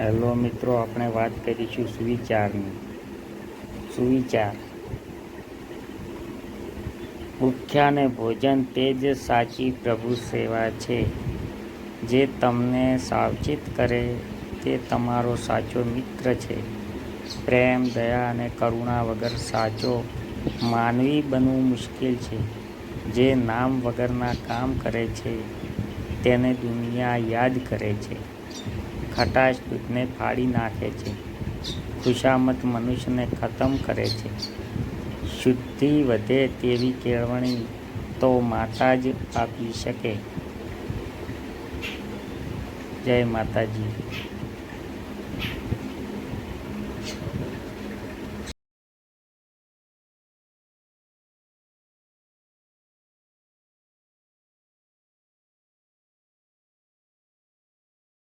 Hello મિત્રો, આપણે વાત કરીશું સુવિચારની. સુવિચાર. ભૂખ્યાને ભોજન તે જ સાચી પ્રભુ સેવા છે, જે તમને સાવચેત કરે તે તમારો સાચો મિત્ર છે. પ્રેમ, દયા અને કરુણા વગર સાચો માનવી બનવું મુશ્કેલ છે. જે નામ વગરના કામ કરે છે, તેને દુનિયા યાદ કરે છે. ખટાશ દૂધને ફાડી નાખે છે. ખુશામત મનુષ્યને ખતમ કરે છે. શુદ્ધિ વધે તેવી કેળવણી તો માતા જ આપી શકે. જય માતાજી.